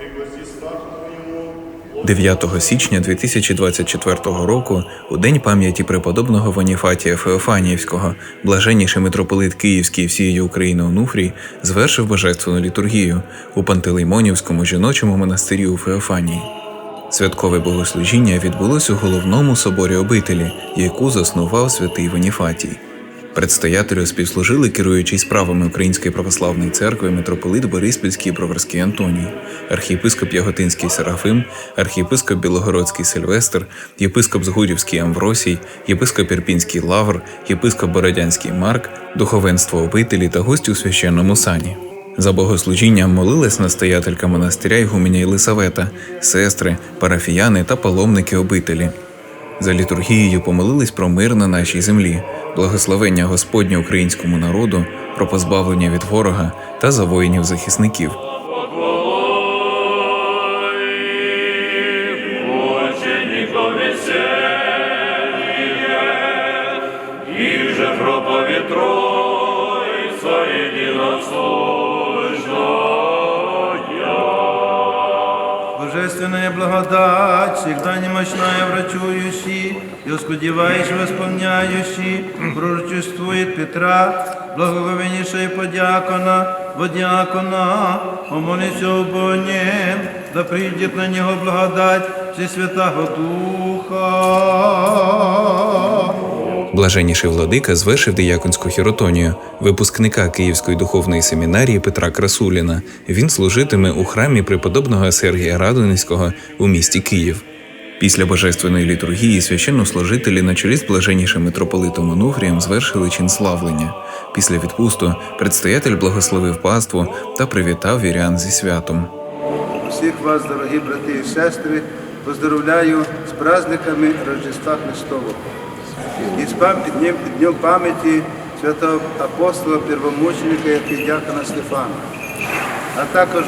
випусти статую йому, 9 січня 2024 року, у день пам'яті преподобного Воніфатія Феофаніївського, блаженніший митрополит Київський всієї України Онуфрій звершив божественну літургію у Пантелеймонівському жіночому монастирі у Феофанії. Святкове богослужіння відбулось у головному соборі обителі, яку заснував святий Воніфатій. Предстоятелю співслужили керуючий справами Української православної церкви митрополит Бориспільський і Броварський Антоній, архієпископ Яготинський Серафим, архієпископ Білогородський Сильвестр, єпископ Згурівський Амвросій, єпископ Ірпінський Лавр, єпископ Бородянський Марк, духовенство обителі та гості у священному сані. За богослужінням молилась настоятелька монастиря Ігуменя Єлисавета, сестри, парафіяни та паломники обителі. За літургією помолились про мир на нашій землі, благословення Господня українському народу, про позбавлення від ворога та за воїнів-захисників. Учеников веселье, их же проповедь Троица Божественная благодать, всегда немощная врачующий и ускудевающий восполняющий, пророчествует Петра, благоговеннейшая подьякона, водиакона, умолится об нем, да придет на него благодать Всесвятого Духа. Блаженніший владика звершив дияконську хіротонію, випускника Київської духовної семінарії Петра Красуліна. Він служитиме у храмі преподобного Сергія Радонецького у місті Київ. Після божественної літургії священнослужителі на чолі з блаженнішим митрополитом Онуфрієм звершили чин славлення. Після відпусту предстоятель благословив паству та привітав вірян зі святом. Всіх вас, дорогі брати і сестри, поздравляю з праздниками Рождества Христового. І з днем, пам'яті святого апостола первомученика Єпідякона Стефана, а також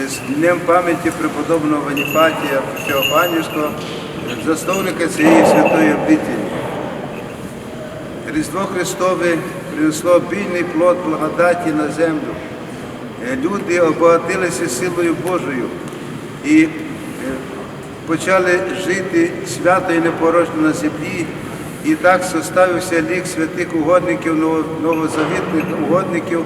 е, з днем пам'яті преподобного Ваніфатія Феофанівського, засновника цієї святої обителі. Різдво Христове принесло обільний плод благодаті на землю. Е, Люди обагатилися силою Божою і е, почали жити свято і непорочно на землі. І так составився лік святих угодників, новозавітних угодників,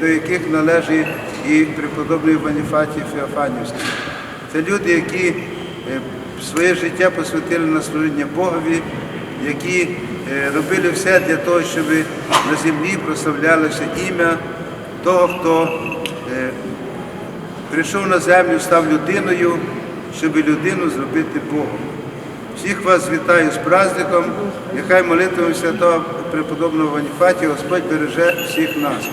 до- яких належить і преподобний Ваніфатій Феофанівський. Це люди, які е, своє життя посвятили на служіння Богові, які е, робили все для того, щоб на землі прославлялося ім'я того, хто е, прийшов на землю, став людиною, щоб людину зробити Богом. Всіх вас вітаю з праздником. Нехай молитвами святого преподобного Ваніфаті Господь береже всіх нас.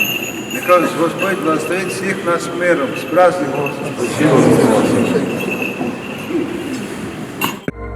Нехай Господь благословить всіх нас миром, з праздником.